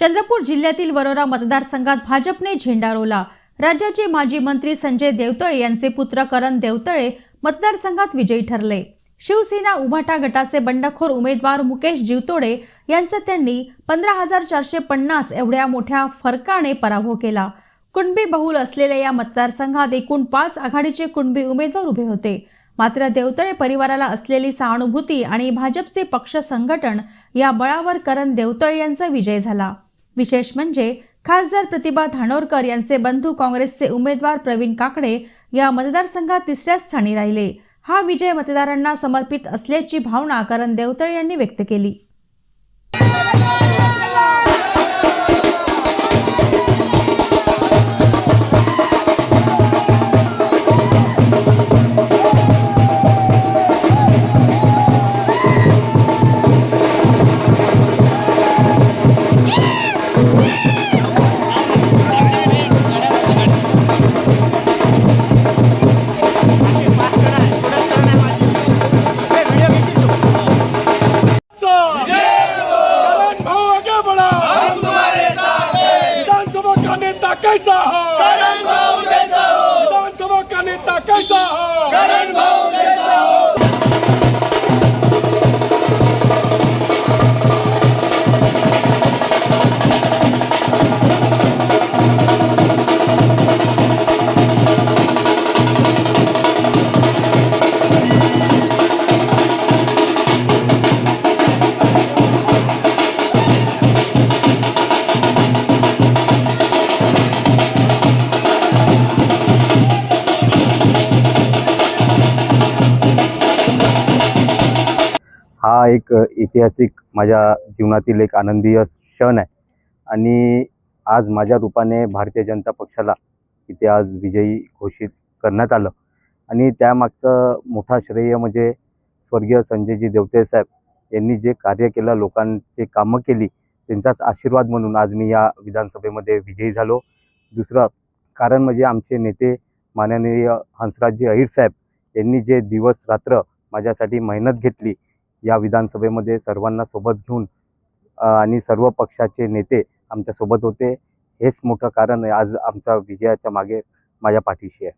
चंद्रपूर जिल्ह्यातील वरोरा मतदारसंघात भाजपने झेंडा रोवला. राज्याचे माजी मंत्री संजय देवतळे यांचे पुत्र करण देवतळे मतदारसंघात विजयी ठरले. शिवसेना उभाटा गटाचे बंडखोर उमेदवार मुकेश जीवतोडे यांचा त्यांनी पंधरा हजार चारशे पन्नास एवढ्या मोठ्या फरकाने पराभव केला. कुणबी बहुल असलेल्या या मतदारसंघात एकूण पाच आघाडीचे कुणबी उमेदवार उभे होते. मात्र देवतळे परिवाराला असलेली सहानुभूती आणि भाजपचे पक्ष संघटन या बळावर करण देवतळे यांचा विजय झाला. विशेष म्हणजे खासदार प्रतिभा धानोरकर यांचे बंधू काँग्रेसचे उमेदवार प्रवीण काकडे या मतदारसंघात तिसऱ्या स्थानी राहिले. हा विजय मतदारांना समर्पित असल्याची भावना करण देवतळे यांनी व्यक्त केली. कैसा हो हा एक ऐतिहासिक माझ्या जीवनातील एक आनंदीय क्षण आहे. आणि आज माझ्या रूपाने भारतीय जनता पक्षाला इथे आज विजयी घोषित करण्यात आलं. आणि त्यामागचं मोठा श्रेय म्हणजे स्वर्गीय संजयजी देवते साहेब यांनी जे कार्य केलं लोकांचे कामं केली त्यांचाच आशीर्वाद म्हणून आज मी या विधानसभेमध्ये विजयी झालो. दुसरं कारण म्हणजे आमचे नेते माननीय हंसराजजी अहिर साहेब यांनी जे दिवस रात्र माझ्यासाठी मेहनत घेतली या विधानसभेमध्ये सर्वांना सोबत घेऊन आणि सर्व पक्षाचे नेते आमच्यासोबत होते. हेच मोठं कारण आहे आज आमचा विजयाच्या मागे माझ्या पाठीशी आहे.